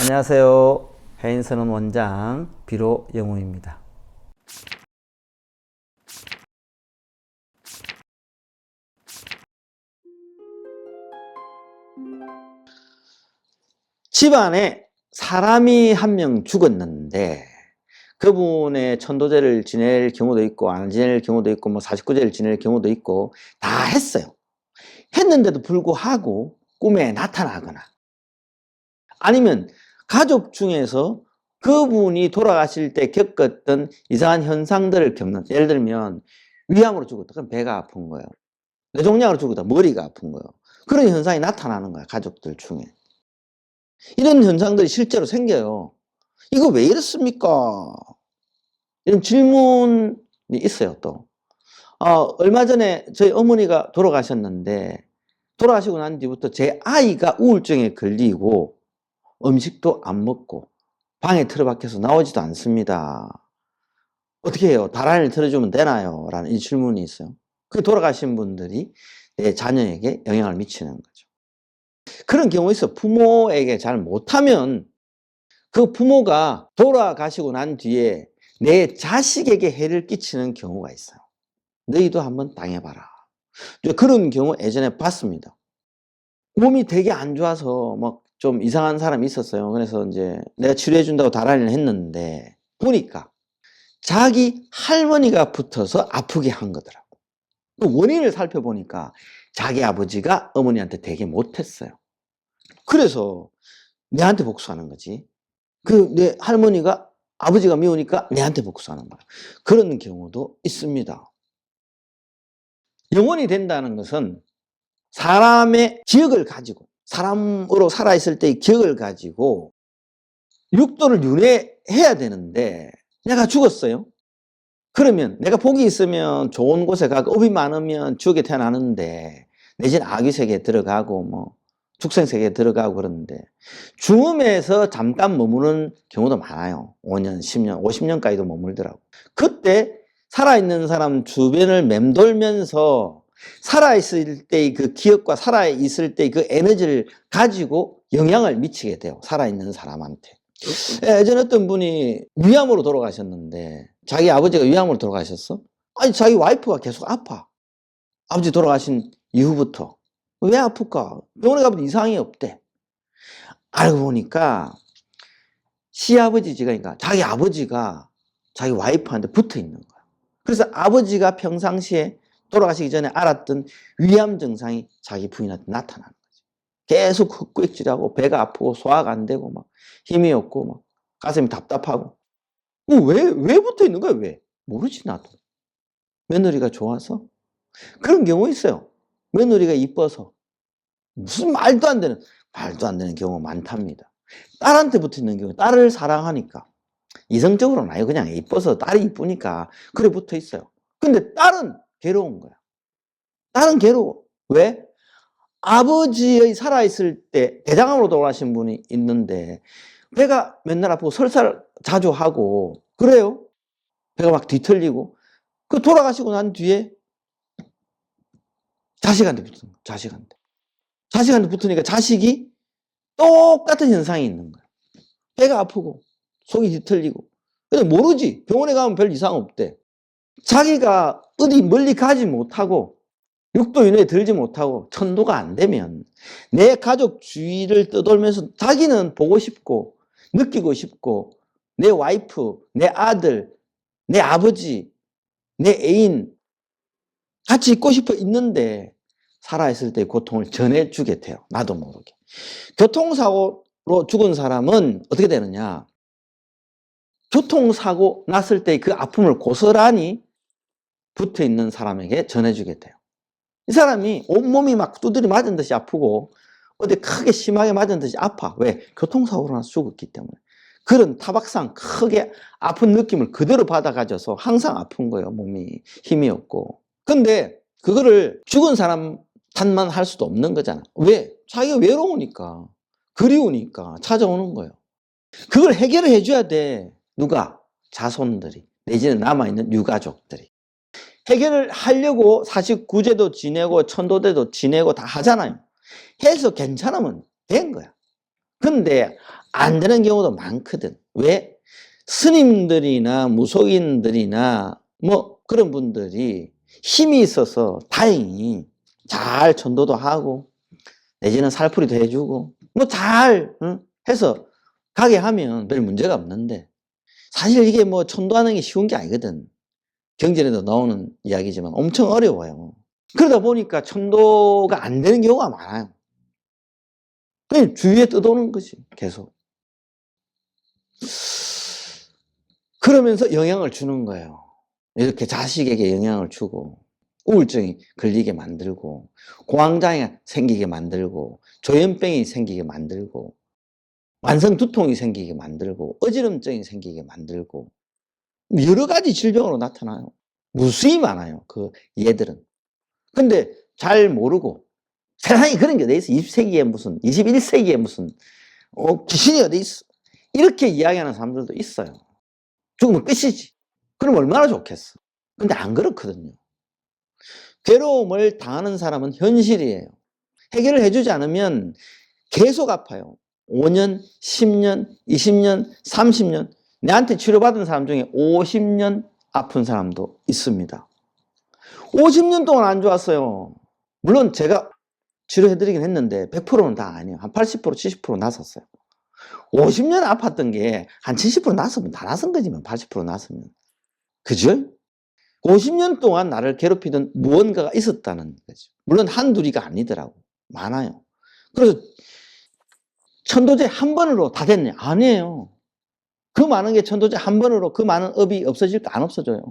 안녕하세요. 해인선언 원장 비로 영우입니다. 집안에 사람이 한 명 죽었는데 그분의 천도제를 지낼 경우도 있고 안 지낼 경우도 있고 뭐 49제를 지낼 경우도 있고 다 했어요. 했는데도 불구하고 꿈에 나타나거나 아니면 가족 중에서 그분이 돌아가실 때 겪었던 이상한 현상들을 겪는 예를 들면 위암으로 죽었다. 그럼 배가 아픈 거예요. 뇌종양으로 죽었다. 머리가 아픈 거예요. 그런 현상이 나타나는 거야 가족들 중에. 이런 현상들이 실제로 생겨요. 이거 왜 이렇습니까? 이런 질문이 있어요 또. 어, 얼마 전에 저희 어머니가 돌아가셨는데 돌아가시고 난 뒤부터 제 아이가 우울증에 걸리고 음식도 안 먹고 방에 틀어박혀서 나오지도 않습니다. 어떻게 해요? 다란이를 틀어주면 되나요? 라는 이 질문이 있어요. 그 돌아가신 분들이 내 자녀에게 영향을 미치는 거죠. 그런 경우 있어. 부모에게 잘 못하면 그 부모가 돌아가시고 난 뒤에 내 자식에게 해를 끼치는 경우가 있어요. 너희도 한번 당해봐라. 그런 경우 예전에 봤습니다. 몸이 되게 안 좋아서 막 좀 이상한 사람이 있었어요. 그래서 이제 내가 치료해준다고 다란이를 했는데 보니까 자기 할머니가 붙어서 아프게 한 거더라고. 그 원인을 살펴보니까 자기 아버지가 어머니한테 되게 못했어요. 그래서 내한테 복수하는 거지. 그 내 할머니가 아버지가 미우니까 내한테 복수하는 거야. 그런 경우도 있습니다. 영혼이 된다는 것은 사람의 기억을 가지고 사람으로 살아있을 때의 기억을 가지고 육도를 윤회해야 되는데 내가 죽었어요. 그러면 내가 복이 있으면 좋은 곳에 가고 업이 많으면 주옥에 태어나는데 내지는 아기 세계에 들어가고 뭐 축생 세계에 들어가고 그러는데 죽음에서 잠깐 머무는 경우도 많아요. 5년, 10년, 50년까지도 머물더라고. 그때 살아있는 사람 주변을 맴돌면서 살아있을 때의 그 기억과 살아있을 때의 그 에너지를 가지고 영향을 미치게 돼요. 살아있는 사람한테. 예전에 어떤 분이 위암으로 돌아가셨는데 자기 아버지가 위암으로 돌아가셨어? 아니 자기 와이프가 계속 아파. 아버지 돌아가신 이후부터. 왜 아플까? 병원에 가면 이상이 없대. 알고 보니까 시아버지가 그러니까 자기 아버지가 자기 와이프한테 붙어 있는 거야. 그래서 아버지가 평상시에 돌아가시기 전에 알았던 위암 증상이 자기 부인한테 나타나는 거죠. 계속 헛구역질하고 배가 아프고 소화가 안 되고 막 힘이 없고 막 가슴이 답답하고 어, 왜, 왜 붙어 있는 거야 왜? 모르지 나도. 며느리가 좋아서? 그런 경우 있어요. 며느리가 이뻐서. 무슨 말도 안 되는, 말도 안 되는 경우가 많답니다. 딸한테 붙어 있는 경우, 딸을 사랑하니까. 이성적으로는 아니고 그냥 이뻐서 딸이 이쁘니까 그래 붙어 있어요. 근데 딸은 괴로운 거야. 딸은 괴로워. 왜? 아버지의 살아있을 때 대장암으로 돌아가신 분이 있는데 배가 맨날 아프고 설사를 자주 하고 그래요. 배가 막 뒤틀리고 그 돌아가시고 난 뒤에 자식한테 붙는 거야. 자식한테. 자식한테 붙으니까 자식이 똑같은 현상이 있는 거야. 배가 아프고 속이 뒤틀리고 근데 모르지. 병원에 가면 별 이상 없대. 자기가 어디 멀리 가지 못하고 육도 이내에 들지 못하고 천도가 안 되면 내 가족 주위를 떠돌면서 자기는 보고 싶고 느끼고 싶고 내 와이프, 내 아들, 내 아버지, 내 애인 같이 있고 싶어 있는데 살아있을 때 고통을 전해주게 돼요. 나도 모르게. 교통사고로 죽은 사람은 어떻게 되느냐? 교통사고 났을 때 그 아픔을 고스란히 붙어 있는 사람에게 전해주게 돼요. 이 사람이 온몸이 막 두드리 맞은 듯이 아프고 어디 크게 심하게 맞은 듯이 아파. 왜? 교통사고로 나서 죽었기 때문에. 그런 타박상 크게 아픈 느낌을 그대로 받아가져서 항상 아픈 거예요. 몸이 힘이 없고. 근데 그거를 죽은 사람 탓만 할 수도 없는 거잖아. 왜? 자기가 외로우니까. 그리우니까 찾아오는 거예요. 그걸 해결을 해줘야 돼. 누가? 자손들이. 내지는 남아있는 유가족들이. 해결을 하려고 사실 구제도 지내고 천도대도 지내고 다 하잖아요. 해서 괜찮으면 된 거야. 근데 안 되는 경우도 많거든. 왜? 스님들이나 무속인들이나 뭐 그런 분들이 힘이 있어서 다행히 잘 전도도 하고 내지는 살풀이도 해주고 뭐잘 해서 가게 하면 별 문제가 없는데 사실 이게 뭐 천도하는 게 쉬운 게 아니거든. 경전에도 나오는 이야기지만 엄청 어려워요. 그러다 보니까 천도가 안 되는 경우가 많아요. 그냥 주위에 떠도는 거지, 계속. 그러면서 영향을 주는 거예요. 이렇게 자식에게 영향을 주고, 우울증이 걸리게 만들고, 공황장애 생기게 만들고, 조현병이 생기게 만들고, 만성 두통이 생기게 만들고, 어지럼증이 생기게 만들고, 여러 가지 질병으로 나타나요. 무수히 많아요. 그 얘들은. 근데 잘 모르고 세상에 그런 게 어디 있어? 20세기에 무슨 21세기에 무슨 어, 귀신이 어디 있어? 이렇게 이야기하는 사람들도 있어요. 죽으면 끝이지. 그럼 얼마나 좋겠어. 근데 안 그렇거든요. 괴로움을 당하는 사람은 현실이에요. 해결을 해주지 않으면 계속 아파요. 5년, 10년, 20년, 30년. 내한테 치료받은 사람 중에 50년 아픈 사람도 있습니다. 50년 동안 안 좋았어요. 물론 제가 치료해드리긴 했는데 100%는 다 아니에요. 한 80%, 70% 나섰어요. 50년 아팠던 게 한 70% 나섰면 다 나선 거지만 80% 나섰면. 그죠? 50년 동안 나를 괴롭히던 무언가가 있었다는 거죠. 물론 한둘이가 아니더라고. 많아요. 그래서 천도제 한 번으로 다 됐냐? 아니에요. 그 많은 게 천도제 한 번으로 그 많은 업이 없어질까? 안 없어져요.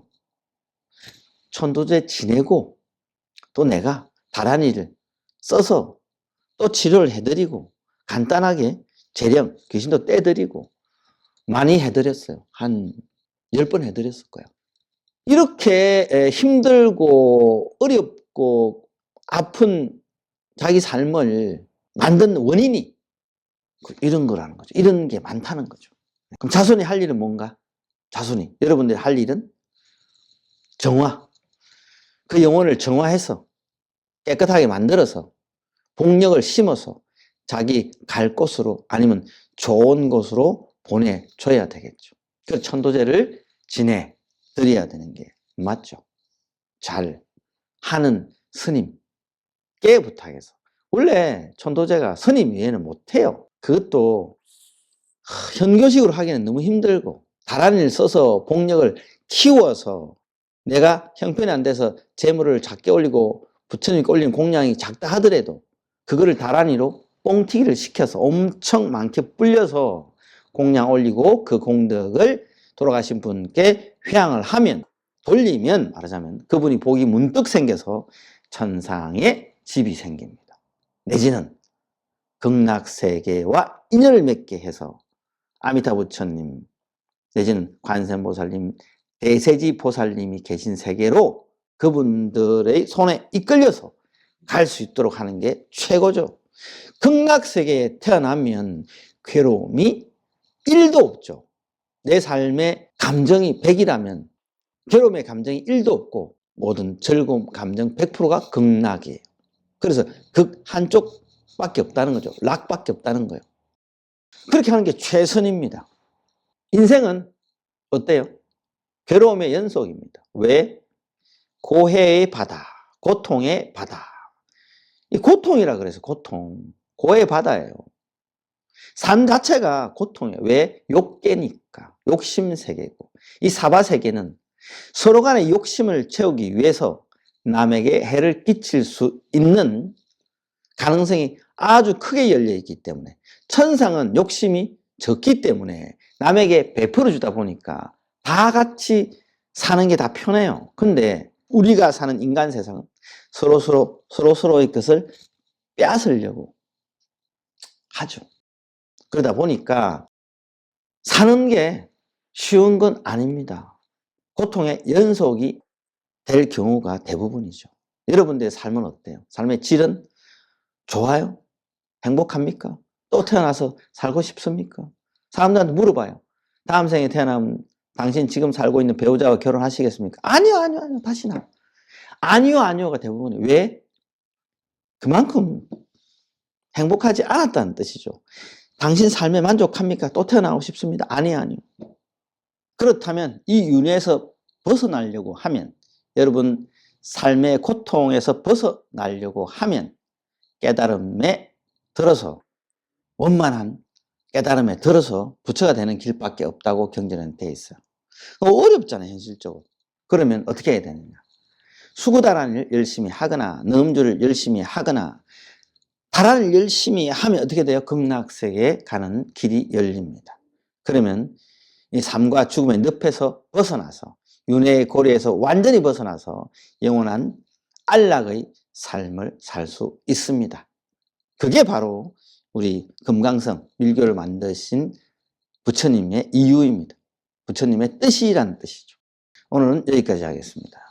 천도제 지내고 또 내가 다른 일을 써서 또 치료를 해드리고 간단하게 재령, 귀신도 떼드리고 많이 해드렸어요. 한 10번 해드렸을 거예요. 이렇게 힘들고 어렵고 아픈 자기 삶을 만든 원인이 이런 거라는 거죠. 이런 게 많다는 거죠. 그럼 자손이 할 일은 뭔가? 자손이. 여러분들이 할 일은 정화. 그 영혼을 정화해서 깨끗하게 만들어서 복력을 심어서 자기 갈 곳으로 아니면 좋은 곳으로 보내줘야 되겠죠. 그 천도제를 지내 드려야 되는 게 맞죠. 잘 하는 스님께 부탁해서. 원래 천도제가 스님 외에는 못해요. 그것도 현교식으로 하기는 너무 힘들고 일 써서 복력을 키워서 내가 형편이 안 돼서 재물을 작게 올리고 부처님께 올린 공양이 작다 하더라도 그거를 다란이로 뻥튀기를 시켜서 엄청 많게 불려서 공양 올리고 그 공덕을 돌아가신 분께 회양을 하면 돌리면 말하자면 그분이 복이 문득 생겨서 천상에 집이 생깁니다. 내지는 극락세계와 인연을 맺게 해서 아미타 부처님 내지는 관세음보살님 대세지 보살님이 계신 세계로 그분들의 손에 이끌려서 갈 수 있도록 하는 게 최고죠. 극락세계에 태어나면 괴로움이 1도 없죠. 내 삶의 감정이 100이라면 괴로움의 감정이 1도 없고 모든 즐거움 감정 100%가 극락이에요. 그래서 극 한쪽밖에 없다는 거죠. 락밖에 없다는 거예요. 그렇게 하는 게 최선입니다. 인생은 어때요? 괴로움의 연속입니다. 왜? 고해의 바다, 고통의 바다. 이 고통이라 그래서 고통. 고의 바다예요. 삶 자체가 고통이에요. 왜? 욕계니까. 욕심 세계고. 이 사바 세계는 서로 간의 욕심을 채우기 위해서 남에게 해를 끼칠 수 있는 가능성이 아주 크게 열려 있기 때문에 천상은 욕심이 적기 때문에 남에게 베풀어 주다 보니까 다 같이 사는 게 다 편해요. 근데 우리가 사는 인간 세상은 서로 서로 서로 서로의 것을 빼앗으려고 하죠. 그러다 보니까 사는 게 쉬운 건 아닙니다. 고통의 연속이 될 경우가 대부분이죠. 여러분들의 삶은 어때요? 삶의 질은 좋아요? 행복합니까? 또 태어나서 살고 싶습니까? 사람들한테 물어봐요. 다음 생에 태어나면 당신 지금 살고 있는 배우자와 결혼하시겠습니까? 아니요, 아니요, 아니요. 다시 나. 아니요, 아니요가 대부분이에요. 왜? 그만큼 행복하지 않았다는 뜻이죠. 당신 삶에 만족합니까? 또 태어나고 싶습니다. 아니, 아니요. 그렇다면 이 윤회에서 벗어나려고 하면 여러분 삶의 고통에서 벗어나려고 하면 깨달음에 들어서 원만한 깨달음에 들어서 부처가 되는 길밖에 없다고 경전은 돼 있어요. 어, 어렵잖아요, 현실적으로. 그러면 어떻게 해야 되느냐? 수구다란을 열심히 하거나 넘주를 열심히 하거나 다란을 열심히 하면 어떻게 돼요? 극락세계에 가는 길이 열립니다. 그러면 이 삶과 죽음의 늪에서 벗어나서 윤회의 고리에서 완전히 벗어나서 영원한 안락의 삶을 살 수 있습니다. 그게 바로 우리 금강성 밀교를 만드신 부처님의 이유입니다. 부처님의 뜻이란 뜻이죠. 오늘은 여기까지 하겠습니다.